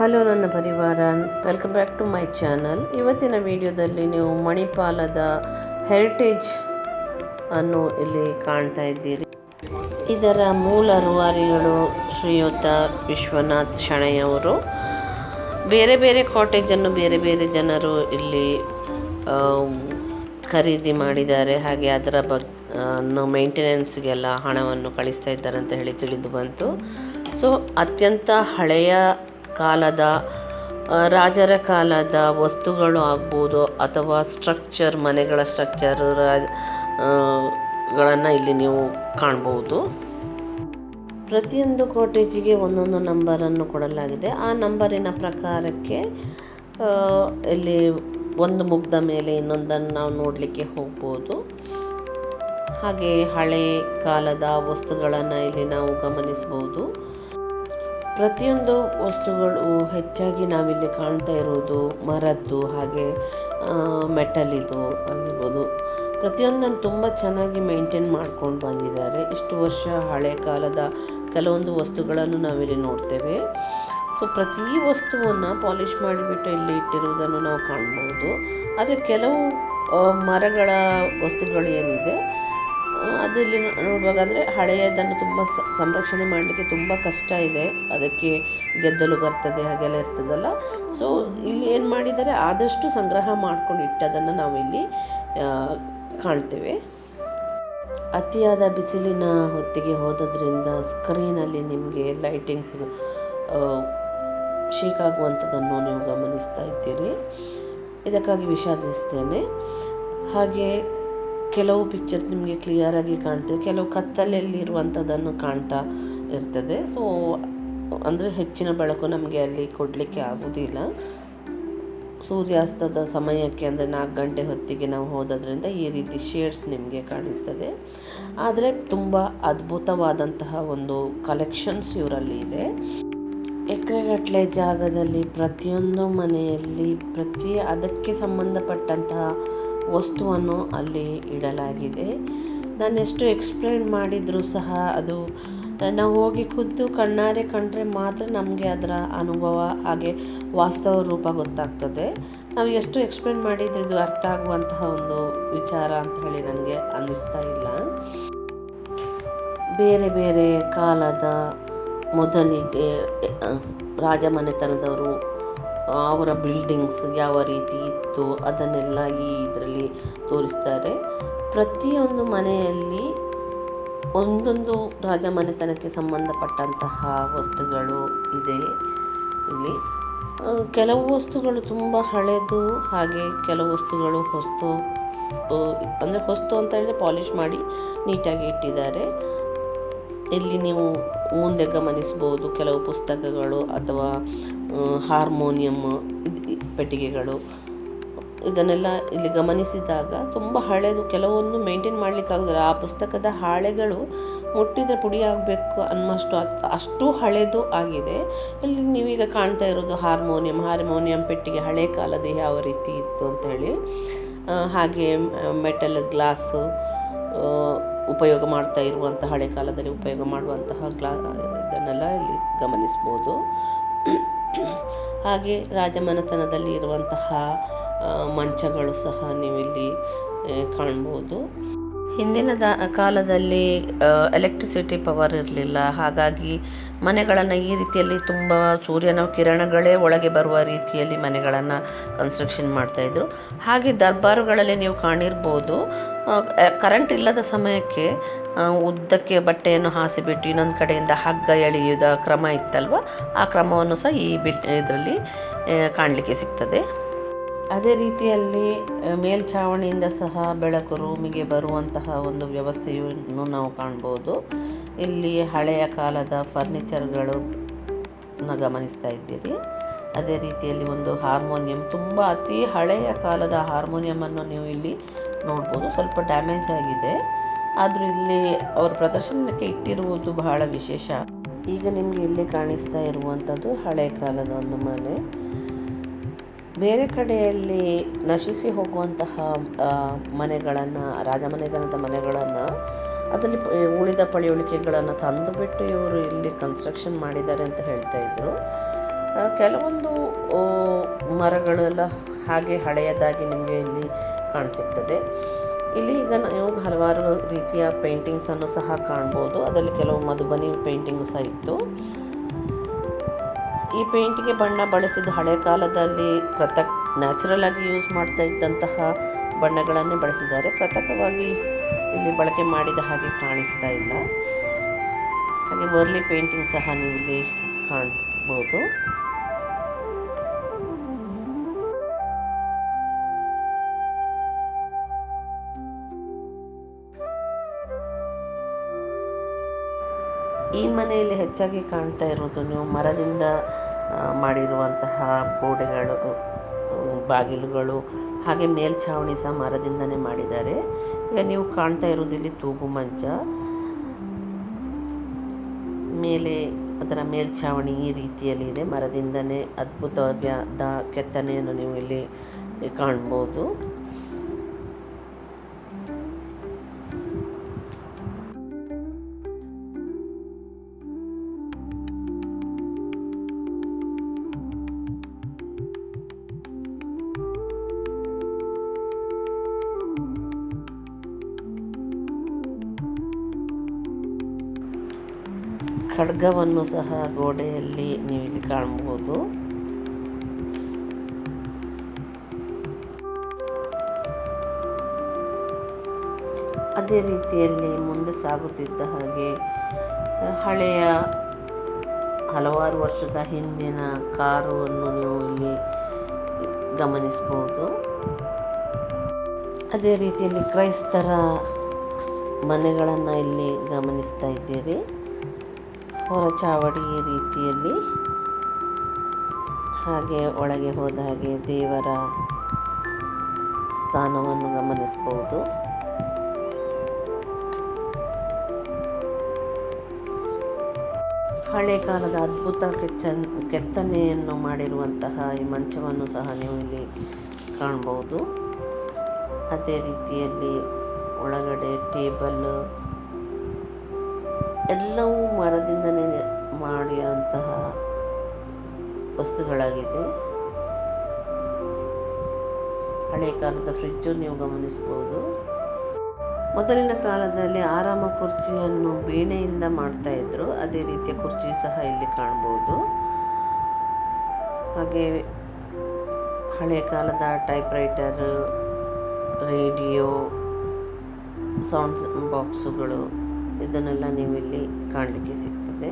Hello ನನ್ನ ಪರಿವಾರ welcome back to my channel ಇವತ್ತಿನ ವಿಡಿಯೋದಲ್ಲಿ ನೀವು ಮಣಿಪಾಲದ ಹೆರಿಟೇಜ್ ಅನ್ನು ಇಲ್ಲಿ ಕಾಣ್ತಾ ಇದ್ದೀರಿ. ಇದರ ಮೂಲ ರೂವಾರಿಗಳು ಶ್ರೀಯುತ ವಿಶ್ವನಾಥ್ ಶಣೆಯವರು. ಬೇರೆ ಬೇರೆ ಕಾಟೇಜನ್ನು ಬೇರೆ ಬೇರೆ ಜನರು ಇಲ್ಲಿ ಖರೀದಿ ಮಾಡಿದ್ದಾರೆ. ಹಾಗೆ ಅದರ ಬಗ್ ಮೇಂಟೆನೆನ್ಸ್ಗೆಲ್ಲ ಹಣವನ್ನು ಕಳಿಸ್ತಾ ಇದ್ದಾರೆ ಅಂತ ಹೇಳಿ ತಿಳಿದು ಬಂತು. ಸೊ ಅತ್ಯಂತ ಹಳೆಯ ಕಾಲದ ರಾಜರ ಕಾಲದ ವಸ್ತುಗಳು ಆಗ್ಬೋದು ಅಥವಾ ಸ್ಟ್ರಕ್ಚರ್ ಮನೆಗಳ ಸ್ಟ್ರಕ್ಚರ್ಗಳನ್ನು ಇಲ್ಲಿ ನೀವು ಕಾಣ್ಬೋದು. ಪ್ರತಿಯೊಂದು ಕಾಟೇಜಿಗೆ ಒಂದೊಂದು ನಂಬರನ್ನು ಕೊಡಲಾಗಿದೆ. ಆ ನಂಬರಿನ ಪ್ರಕಾರಕ್ಕೆ ಇಲ್ಲಿ ಒಂದು ಮುಗ್ದ ಮೇಲೆ ಇನ್ನೊಂದನ್ನು ನಾವು ನೋಡಲಿಕ್ಕೆ ಹೋಗ್ಬೋದು. ಹಾಗೆ ಹಳೆ ಕಾಲದ ವಸ್ತುಗಳನ್ನು ಇಲ್ಲಿ ನಾವು ಗಮನಿಸ್ಬೋದು. ಪ್ರತಿಯೊಂದು ವಸ್ತುಗಳು ಹೆಚ್ಚಾಗಿ ನಾವಿಲ್ಲಿ ಕಾಣ್ತಾ ಇರೋದು ಮರದ್ದು, ಹಾಗೆ ಮೆಟಲಿದು ಆಗಿರ್ಬೋದು. ಪ್ರತಿಯೊಂದನ್ನು ತುಂಬ ಚೆನ್ನಾಗಿ ಮೇಂಟೈನ್ ಮಾಡ್ಕೊಂಡು ಬಂದಿದ್ದಾರೆ. ಇಷ್ಟು ವರ್ಷ ಹಳೆ ಕಾಲದ ಕೆಲವೊಂದು ವಸ್ತುಗಳನ್ನು ನಾವಿಲ್ಲಿ ನೋಡ್ತೇವೆ. ಸೊ, ಪ್ರತಿ ವಸ್ತುವನ್ನು ಪಾಲಿಷ್ ಮಾಡಿಬಿಟ್ಟು ಇಲ್ಲಿ ಇಟ್ಟಿರುವುದನ್ನು ನಾವು ಕಾಣ್ಬೋದು. ಆದರೆ ಕೆಲವು ಮರಗಳ ವಸ್ತುಗಳು ಏನಿದೆ ಆ, ಇಲ್ಲಿ ನೋಡುವಾಗ ಅಂದರೆ ಹಳೆಯದನ್ನು ತುಂಬ ಸಂರಕ್ಷಣೆ ಮಾಡಲಿಕ್ಕೆ ತುಂಬ ಕಷ್ಟ ಇದೆ. ಅದಕ್ಕೆ ಗೆದ್ದಲು ಬರ್ತದೆ ಹಾಗೆಲ್ಲ ಇರ್ತದಲ್ಲ. ಸೊ ಇಲ್ಲಿ ಏನು ಮಾಡಿದ್ದಾರೆ? ಆದಷ್ಟು ಸಂಗ್ರಹ ಮಾಡ್ಕೊಂಡು ಇಟ್ಟದನ್ನು ನಾವಿಲ್ಲಿ ಕಾಣ್ತೇವೆ. ಅತಿಯಾದ ಬಿಸಿಲಿನ ಹೊತ್ತಿಗೆ ಹೋದದ್ರಿಂದ ಸ್ಕ್ರೀನಲ್ಲಿ ನಿಮಗೆ ಲೈಟಿಂಗ್ಸ್ ಶೇಕ್ ಆಗುವಂಥದ್ದನ್ನು ನೀವು ಗಮನಿಸ್ತಾ ಇದ್ದೀರಿ. ಇದಕ್ಕಾಗಿ ವಿಷಾದಿಸ್ತೇನೆ. ಹಾಗೆ ಕೆಲವು ಪಿಕ್ಚರ್ ನಿಮಗೆ ಕ್ಲಿಯರಾಗಿ ಕಾಣ್ತದೆ. ಕೆಲವು ಕತ್ತಲಲ್ಲಿ ಇರುವಂಥದ್ದನ್ನು ಕಾಣ್ತಾ ಇರ್ತದೆ. ಸೊ ಅಂದರೆ ಹೆಚ್ಚಿನ ಬೆಳಕು ನಮಗೆ ಅಲ್ಲಿ ಕೊಡಲಿಕ್ಕೆ ಆಗೋದಿಲ್ಲ. ಸೂರ್ಯಾಸ್ತದ ಸಮಯಕ್ಕೆ ಅಂದರೆ ನಾಲ್ಕು ಗಂಟೆ ಹೊತ್ತಿಗೆ ನಾವು ಹೋದದ್ರಿಂದ ಈ ರೀತಿ ಶೇಡ್ಸ್ ನಿಮಗೆ ಕಾಣಿಸ್ತದೆ. ಆದರೆ ತುಂಬ ಅದ್ಭುತವಾದಂತಹ ಒಂದು ಕಲೆಕ್ಷನ್ಸ್ ಇವರಲ್ಲಿ ಇದೆ. ಎಕರೆಗಟ್ಟಲೆ ಜಾಗದಲ್ಲಿ ಪ್ರತಿಯೊಂದು ಮನೆಯಲ್ಲಿ ಪ್ರತಿ ಅದಕ್ಕೆ ಸಂಬಂಧಪಟ್ಟಂತಹ ವಸ್ತುವನ್ನು ಅಲ್ಲಿ ಇಡಲಾಗಿದೆ. ನಾನು ಎಷ್ಟು ಎಕ್ಸ್ಪ್ಲೇನ್ ಮಾಡಿದರೂ ಸಹ ಅದು, ನಾವು ಹೋಗಿ ಖುದ್ದು ಕಣ್ಣಾರೆ ಕಂಡ್ರೆ ಮಾತ್ರ ನಮಗೆ ಅದರ ಅನುಭವ ಹಾಗೆ ವಾಸ್ತವ ರೂಪ ಗೊತ್ತಾಗ್ತದೆ. ನಾವು ಎಷ್ಟು ಎಕ್ಸ್ಪ್ಲೇನ್ ಮಾಡಿದ್ರೆ ಇದು ಅರ್ಥ ಆಗುವಂತಹ ಒಂದು ವಿಚಾರ ಅಂತ ಹೇಳಿ ನನಗೆ ಅನ್ನಿಸ್ತಾ ಇಲ್ಲ. ಬೇರೆ ಬೇರೆ ಕಾಲದ ಮೊದಲಿಗೆ, ರಾಜಮನೆತನದವರು ಅವರ ಬಿಲ್ಡಿಂಗ್ಸ್ ಯಾವ ರೀತಿ ಇತ್ತು ಅದನ್ನೆಲ್ಲ ಈ ಇದರಲ್ಲಿ ತೋರಿಸ್ತಾರೆ. ಪ್ರತಿಯೊಂದು ಮನೆಯಲ್ಲಿ ಒಂದೊಂದು ರಾಜಮನೆತನಕ್ಕೆ ಸಂಬಂಧಪಟ್ಟಂತಹ ವಸ್ತುಗಳು ಇದೆ ಇಲ್ಲಿ. ಕೆಲವು ವಸ್ತುಗಳು ತುಂಬ ಹಳೆದು, ಹಾಗೆ ಕೆಲವು ವಸ್ತುಗಳು ಹೊಸ್ತು ಅಂದರೆ ಹೊಸ್ತು ಅಂತ ಹೇಳಿದ್ರೆ ಪಾಲಿಷ್ ಮಾಡಿ ನೀಟಾಗಿ ಇಟ್ಟಿದ್ದಾರೆ. ಇಲ್ಲಿ ನೀವು ಮುಂದೆ ಗಮನಿಸ್ಬೋದು ಕೆಲವು ಪುಸ್ತಕಗಳು ಅಥವಾ ಹಾರ್ಮೋನಿಯಮ್ ಪೆಟ್ಟಿಗೆಗಳು. ಇದನ್ನೆಲ್ಲ ಇಲ್ಲಿ ಗಮನಿಸಿದಾಗ ತುಂಬ ಹಳೆದು, ಕೆಲವೊಂದು ಮೇಂಟೈನ್ ಮಾಡಲಿಕ್ಕಾಗೋದಿಲ್ಲ. ಆ ಪುಸ್ತಕದ ಹಾಳೆಗಳು ಮುಟ್ಟಿದರೆ ಪುಡಿ ಆಗಬೇಕು ಅನ್ನೋಷ್ಟು ಅಷ್ಟು ಹಳೆದು ಆಗಿದೆ. ಇಲ್ಲಿ ನೀವೀಗ ಕಾಣ್ತಾ ಇರೋದು ಹಾರ್ಮೋನಿಯಂ ಹಾರ್ಮೋನಿಯಂ ಪೆಟ್ಟಿಗೆ ಹಳೆ ಕಾಲದ ಯಾವ ರೀತಿ ಇತ್ತು ಅಂತ ಹೇಳಿ. ಹಾಗೆ, ಮೆಟಲ್ ಗ್ಲಾಸು ಉಪಯೋಗ ಮಾಡ್ತಾ ಇರುವಂಥ ಹಳೆ ಕಾಲದಲ್ಲಿ ಉಪಯೋಗ ಮಾಡುವಂತಹ ಗ್ಲಾ, ಇದನ್ನೆಲ್ಲ ಇಲ್ಲಿ ಗಮನಿಸ್ಬೋದು. ಹಾಗೆ ರಾಜಮನೆತನದಲ್ಲಿ ಇರುವಂತಹ ಮಂಚಗಳು ಸಹ ನೀವಿಲ್ಲಿ ಕಾಣ್ಬೋದು. ಹಿಂದಿನ ದ ಕಾಲದಲ್ಲಿ ಎಲೆಕ್ಟ್ರಿಸಿಟಿ ಪವರ್ ಇರಲಿಲ್ಲ. ಹಾಗಾಗಿ ಮನೆಗಳನ್ನು ಈ ರೀತಿಯಲ್ಲಿ ತುಂಬ ಸೂರ್ಯನ ಕಿರಣಗಳೇ ಒಳಗೆ ಬರುವ ರೀತಿಯಲ್ಲಿ ಮನೆಗಳನ್ನು ಕನ್ಸ್ಟ್ರಕ್ಷನ್ ಮಾಡ್ತಾಯಿದ್ರು ಹಾಗೆ ದರ್ಬಾರುಗಳಲ್ಲಿ ನೀವು ಕಾಣಿರ್ಬೋದು. ಕರೆಂಟ್ ಇಲ್ಲದ ಸಮಯಕ್ಕೆ ಉದ್ದಕ್ಕೆ ಬಟ್ಟೆಯನ್ನು ಹಾಸಿಬಿಟ್ಟು ಇನ್ನೊಂದು ಕಡೆಯಿಂದ ಹಗ್ಗ ಎಳೆಯುವುದ ಕ್ರಮ ಇತ್ತಲ್ವ? ಆ ಕ್ರಮವನ್ನು ಸಹ ಈ ಬಿಲ್, ಇದರಲ್ಲಿ ಕಾಣಲಿಕ್ಕೆ ಸಿಗ್ತದೆ. ಅದೇ ರೀತಿಯಲ್ಲಿ ಮೇಲ್ಛಾವಣಿಯಿಂದ ಸಹ ಬೆಳಕು ರೂಮಿಗೆ ಬರುವಂತಹ ಒಂದು ವ್ಯವಸ್ಥೆಯನ್ನು ನಾವು ಕಾಣ್ಬೋದು. ಇಲ್ಲಿ ಹಳೆಯ ಕಾಲದ ಫರ್ನಿಚರ್ಗಳು ಗಮನಿಸ್ತಾ ಇದ್ದೀರಿ. ಅದೇ ರೀತಿಯಲ್ಲಿ ಒಂದು ಹಾರ್ಮೋನಿಯಂ, ತುಂಬ ಅತಿ ಹಳೆಯ ಕಾಲದ ಹಾರ್ಮೋನಿಯಮನ್ನು ನೀವು ಇಲ್ಲಿ ನೋಡ್ಬೋದು. ಸ್ವಲ್ಪ ಡ್ಯಾಮೇಜ್ ಆಗಿದೆ. ಆದರೂ ಇಲ್ಲಿ ಅವರು ಪ್ರದರ್ಶನಕ್ಕೆ ಇಟ್ಟಿರುವುದು ಬಹಳ ವಿಶೇಷ. ಈಗ ನಿಮಗೆ ಇಲ್ಲಿ ಕಾಣಿಸ್ತಾ ಇರುವಂಥದ್ದು ಹಳೆ ಕಾಲದ ಒಂದು ಮನೆ. ಬೇರೆ ಕಡೆಯಲ್ಲಿ ನಶಿಸಿ ಹೋಗುವಂತಹ ಮನೆಗಳನ್ನು ರಾಜಮನೆತನದ ಮನೆಗಳನ್ನು, ಅದರಲ್ಲಿ ಉಳಿದ ಪಳೆಯುಳಿಕೆಗಳನ್ನು ತಂದುಬಿಟ್ಟು ಇವರು ಇಲ್ಲಿ ಕನ್ಸ್ಟ್ರಕ್ಷನ್ ಮಾಡಿದ್ದಾರೆ ಅಂತ ಹೇಳ್ತಾ ಇದ್ರು. ಕೆಲವೊಂದು ಮರಗಳೆಲ್ಲ ಹಾಗೆ ಹಳೆಯದಾಗಿ ನಿಮಗೆ ಇಲ್ಲಿ ಕಾಣಿಸುತ್ತದೆ ಇಲ್ಲಿ ಈಗ ನಾವು ಹಲವಾರು ರೀತಿಯ ಪೇಂಟಿಂಗ್ಸನ್ನು ಸಹ ಕಾಣ್ಬೋದು. ಅದರಲ್ಲಿ ಕೆಲವು ಮಧುಬನಿ ಪೇಂಟಿಂಗ್ ಸಹ ಇತ್ತು. ಈ ಪೇಂಟಿಗೆ ಬಣ್ಣ ಬಳಸಿದ ಹಳೆ ಕಾಲದಲ್ಲಿ ಕೃತಕ್ ನ್ಯಾಚುರಲ್ ಆಗಿ ಯೂಸ್ ಮಾಡ್ತಾ ಇದ್ದಂತಹ ಬಣ್ಣಗಳನ್ನೇ ಬಳಸಿದ್ದಾರೆ. ಕೃತಕವಾಗಿ ಇಲ್ಲಿ ಬಳಕೆ ಮಾಡಿದ ಹಾಗೆ ಕಾಣಿಸ್ತಾ ಇಲ್ಲ. ಹಾಗೆ ವರ್ಲಿ ಪೇಂಟಿಂಗ್ ಸಹ ನೀವು ಇಲ್ಲಿ ಕಾಣ್ಬೋದು. ಈ ಮನೆಯಲ್ಲಿ ಹೆಚ್ಚಾಗಿ ಕಾಣ್ತಾ ಇರೋದು ನೀವು ಮರದಿಂದ ಮಾಡಿರುವಂತಹ ಗೋಡೆಗಳು, ಬಾಗಿಲುಗಳು, ಹಾಗೆ ಮೇಲ್ಛಾವಣಿ ಸಹ ಮರದಿಂದನೇ ಮಾಡಿದ್ದಾರೆ. ಈಗ ನೀವು ಕಾಣ್ತಾ ಇರೋದು ಇಲ್ಲಿ ತೂಗು ಮಂಚ. ಮೇಲೆ ಅದರ ಮೇಲ್ಛಾವಣಿ ಈ ರೀತಿಯಲ್ಲಿ ಇದೆ. ಮರದಿಂದನೇ ಅದ್ಭುತವಾದ ಕೆತ್ತನೆಯನ್ನು ನೀವು ಇಲ್ಲಿ ಕಾಣ್ಬೋದು. ಖಡ್ಗವನ್ನು ಸಹ ಗೋಡೆಯಲ್ಲಿ ನೀವು ಇಲ್ಲಿ ಕಾಣಬಹುದು. ಅದೇ ರೀತಿಯಲ್ಲಿ ಮುಂದೆ ಸಾಗುತ್ತಿದ್ದ ಹಾಗೆ, ಹಳೆಯ ಹಲವಾರು ವರ್ಷದ ಹಿಂದಿನ ಕಾರನ್ನು ನೀವು ಇಲ್ಲಿ ಗಮನಿಸಬಹುದು. ಅದೇ ರೀತಿಯಲ್ಲಿ ಕ್ರೈಸ್ತರ ಮನೆಗಳನ್ನು ಇಲ್ಲಿ ಗಮನಿಸ್ತಾ ಇದ್ದೀರಿ. ಹೊರ ಚಾವಡಿ ಈ ರೀತಿಯಲ್ಲಿ ಹಾಗೆ ಒಳಗೆ ಹೋದ ಹಾಗೆ ದೇವರ ಸ್ಥಾನವನ್ನು ಗಮನಿಸಬಹುದು. ಹಳೆ ಕಾಲದ ಅದ್ಭುತ ಕೆಚ್ಚನ್, ಕೆತ್ತನೆಯನ್ನು ಮಾಡಿರುವಂತಹ ಈ ಮಂಚವನ್ನು ಸಹ ನೀವು ಇಲ್ಲಿ ಕಾಣ್ಬೋದು ಅದೇ ರೀತಿಯಲ್ಲಿ ಒಳಗಡೆ ಟೇಬಲ್ ಎಲ್ಲವೂ ಮರದಿಂದನೇ ಮಾಡಿದಂತಹ ವಸ್ತುಗಳಾಗಿದೆ. ಹಳೆ ಕಾಲದ ಫ್ರಿಜ್ಜು ನೀವು ಗಮನಿಸ್ಬೋದು. ಮೊದಲಿನ ಕಾಲದಲ್ಲಿ ಆರಾಮ ಕುರ್ಚಿಯನ್ನು ಬೀಣೆಯಿಂದ ಮಾಡ್ತಾ ಇದ್ರು. ಅದೇ ರೀತಿಯ ಕುರ್ಚಿ ಸಹ ಇಲ್ಲಿ ಕಾಣ್ಬೋದು. ಹಾಗೆ ಹಳೆ ಕಾಲದ ಟೈಪ್ ರೈಟರ್ ರೇಡಿಯೋ, ಸೌಂಡ್ಸ್ ಬಾಕ್ಸುಗಳು ಇದನ್ನೆಲ್ಲ ನೀವು ಇಲ್ಲಿ ಕಾಣಲಿಕ್ಕೆ ಸಿಗ್ತದೆ.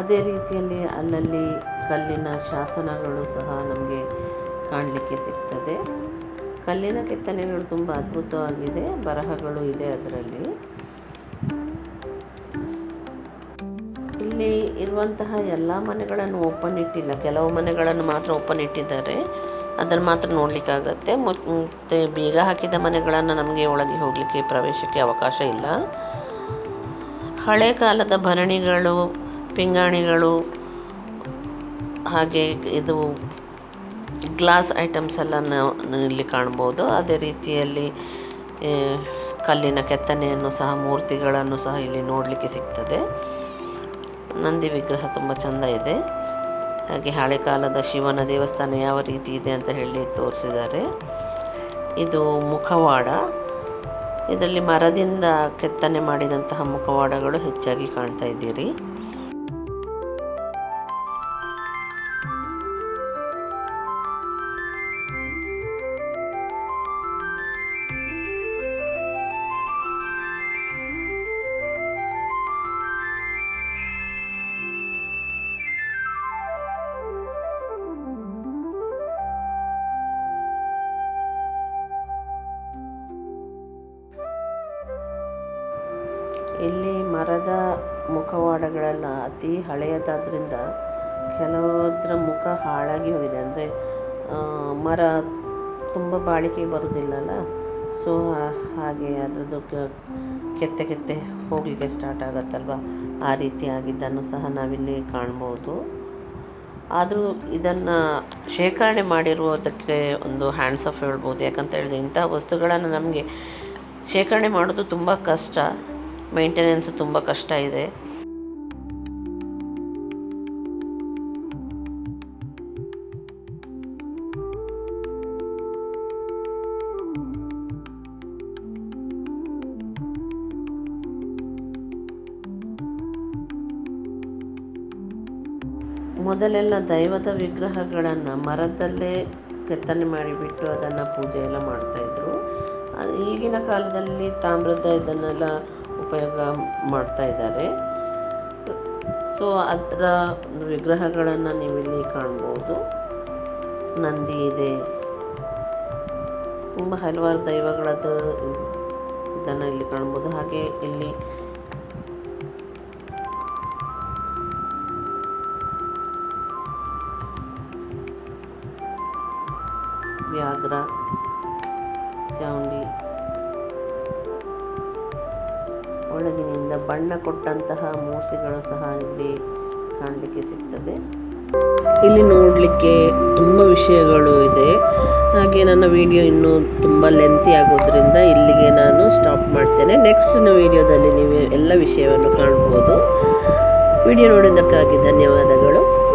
ಅದೇ ರೀತಿಯಲ್ಲಿ ಅಲ್ಲಲ್ಲಿ ಕಲ್ಲಿನ ಶಾಸನಗಳು ಸಹ ನಮಗೆ ಕಾಣಲಿಕ್ಕೆ ಸಿಗ್ತದೆ. ಕಲ್ಲಿನ ಕೆತ್ತನೆಗಳು ತುಂಬ ಅದ್ಭುತವಾಗಿದೆ. ಬರಹಗಳು ಇದೆ ಅದರಲ್ಲಿ. ಇಲ್ಲಿ ಇರುವಂತಹ ಎಲ್ಲ ಮನೆಗಳನ್ನು ಓಪನ್ ಇಟ್ಟಿಲ್ಲ. ಕೆಲವು ಮನೆಗಳನ್ನು ಮಾತ್ರ ಓಪನ್ ಇಟ್ಟಿದ್ದಾರೆ. ಅದನ್ನು ಮಾತ್ರ ನೋಡಲಿಕ್ಕಾಗತ್ತೆ. ಮತ್ತು ಬೀಗ ಹಾಕಿದ ಮನೆಗಳನ್ನು ನಮಗೆ ಒಳಗೆ ಹೋಗಲಿಕ್ಕೆ ಪ್ರವೇಶಕ್ಕೆ ಅವಕಾಶ ಇಲ್ಲ. ಹಳೆ ಕಾಲದ ಭರಣಿಗಳು, ಪಿಂಗಾಣಿಗಳು ಹಾಗೆ ಇದು ಗ್ಲಾಸ್ ಐಟಮ್ಸ್ ಎಲ್ಲ ನಾವು ಇಲ್ಲಿ ಕಾಣ್ಬೋದು. ಅದೇ ರೀತಿಯಲ್ಲಿ ಕಲ್ಲಿನ ಕೆತ್ತನೆಯನ್ನು ಸಹ, ಮೂರ್ತಿಗಳನ್ನು ಸಹ ಇಲ್ಲಿ ನೋಡಲಿಕ್ಕೆ ಸಿಗ್ತದೆ. ನಂದಿ ವಿಗ್ರಹ ತುಂಬ ಚೆಂದ ಇದೆ. ಹಾಗೆ ಹಳೆ ಕಾಲದ ಶಿವನ ದೇವಸ್ಥಾನ ಯಾವ ರೀತಿ ಇದೆ ಅಂತ ಹೇಳಿ ತೋರಿಸಿದ್ದಾರೆ. ಇದು ಮುಖವಾಡ. ಇದರಲ್ಲಿ ಮರದಿಂದ ಕೆತ್ತನೆ ಮಾಡಿದಂತಹ ಮುಖವಾಡಗಳು ಹೆಚ್ಚಾಗಿ ಕಾಣ್ತಾ ಇದ್ದೀರಿ. ಮರದ ಮುಖವಾಡಗಳೆಲ್ಲ ಅತಿ ಹಳೆಯದಾದ್ರಿಂದ ಕೆಲವುದ್ರ ಮುಖ ಹಾಳಾಗಿ ಹೋಗಿದೆ. ಅಂದರೆ ಮರ ತುಂಬ ಬಾಳಿಕೆ ಬರುವುದಿಲ್ಲಲ್ಲ ಸೊ ಹಾಗೆ ಅದರದ್ದು ಕೆತ್ತೆ ಕೆತ್ತೆ ಹೋಗಲಿಕ್ಕೆ ಸ್ಟಾರ್ಟ್ ಆಗುತ್ತಲ್ವ? ಆ ರೀತಿ ಆಗಿದ್ದನ್ನು ಸಹ ನಾವಿಲ್ಲಿ ಕಾಣ್ಬೋದು. ಆದರೂ ಇದನ್ನು ಶೇಖರಣೆ ಮಾಡಿರುವುದಕ್ಕೆ ಒಂದು ಹ್ಯಾಂಡ್ಸ್ ಆಫ್ ಹೇಳ್ಬೋದು. ಯಾಕಂತ ಹೇಳಿದ್ರೆ ಇಂಥ ವಸ್ತುಗಳನ್ನು ನಮಗೆ ಶೇಖರಣೆ ಮಾಡೋದು ತುಂಬ ಕಷ್ಟ. ಮೇಂಟೆನೆನ್ಸ್ ತುಂಬ ಕಷ್ಟ ಇದೆ. ಮೊದಲೆಲ್ಲ ದೈವದ ವಿಗ್ರಹಗಳನ್ನು ಮರದಲ್ಲೇ ಕೆತ್ತನೆ ಮಾಡಿಬಿಟ್ಟು ಅದನ್ನು ಪೂಜೆ ಎಲ್ಲ ಮಾಡ್ತಾಯಿದ್ರು ಈಗಿನ ಕಾಲದಲ್ಲಿ ತಾಮ್ರದ ಇದನ್ನೆಲ್ಲ ಉಪಯೋಗ ಮಾಡ್ತಾ ಇದ್ದಾರೆ. ಸೊ ಅದರ ವಿಗ್ರಹಗಳನ್ನು ನೀವಿಲ್ಲಿ ಕಾಣ್ಬೋದು. ನಂದಿ ಇದೆ. ತುಂಬ ಹಲವಾರು ದೈವಗಳದ್ದು ಇದನ್ನು ಇಲ್ಲಿ ಕಾಣ್ಬೋದು. ಹಾಗೆ ಇಲ್ಲಿ ವ್ಯಾಘ್ರ ಚಾವುಂಡಿ ಬಣ್ಣ ಕೊಟ್ಟಂತಹ ಮೂರ್ತಿಗಳು ಸಹ ಇಲ್ಲಿ ಕಾಣಲಿಕ್ಕೆ ಸಿಗ್ತದೆ. ಇಲ್ಲಿ ನೋಡಲಿಕ್ಕೆ ತುಂಬ ವಿಷಯಗಳು ಇದೆ. ಹಾಗೆ ನನ್ನ ವಿಡಿಯೋ ಇನ್ನೂ ತುಂಬ ಲೆಂತಿ ಆಗೋದ್ರಿಂದ ಇಲ್ಲಿಗೆ ನಾನು ಸ್ಟಾಪ್ ಮಾಡ್ತೇನೆ. ನೆಕ್ಸ್ಟ್ನ ವಿಡಿಯೋದಲ್ಲಿ ನೀವು ಎಲ್ಲ ವಿಷಯವನ್ನು ಕಾಣ್ಬೋದು. ವಿಡಿಯೋ ನೋಡಿದ್ದಕ್ಕಾಗಿ ಧನ್ಯವಾದಗಳು.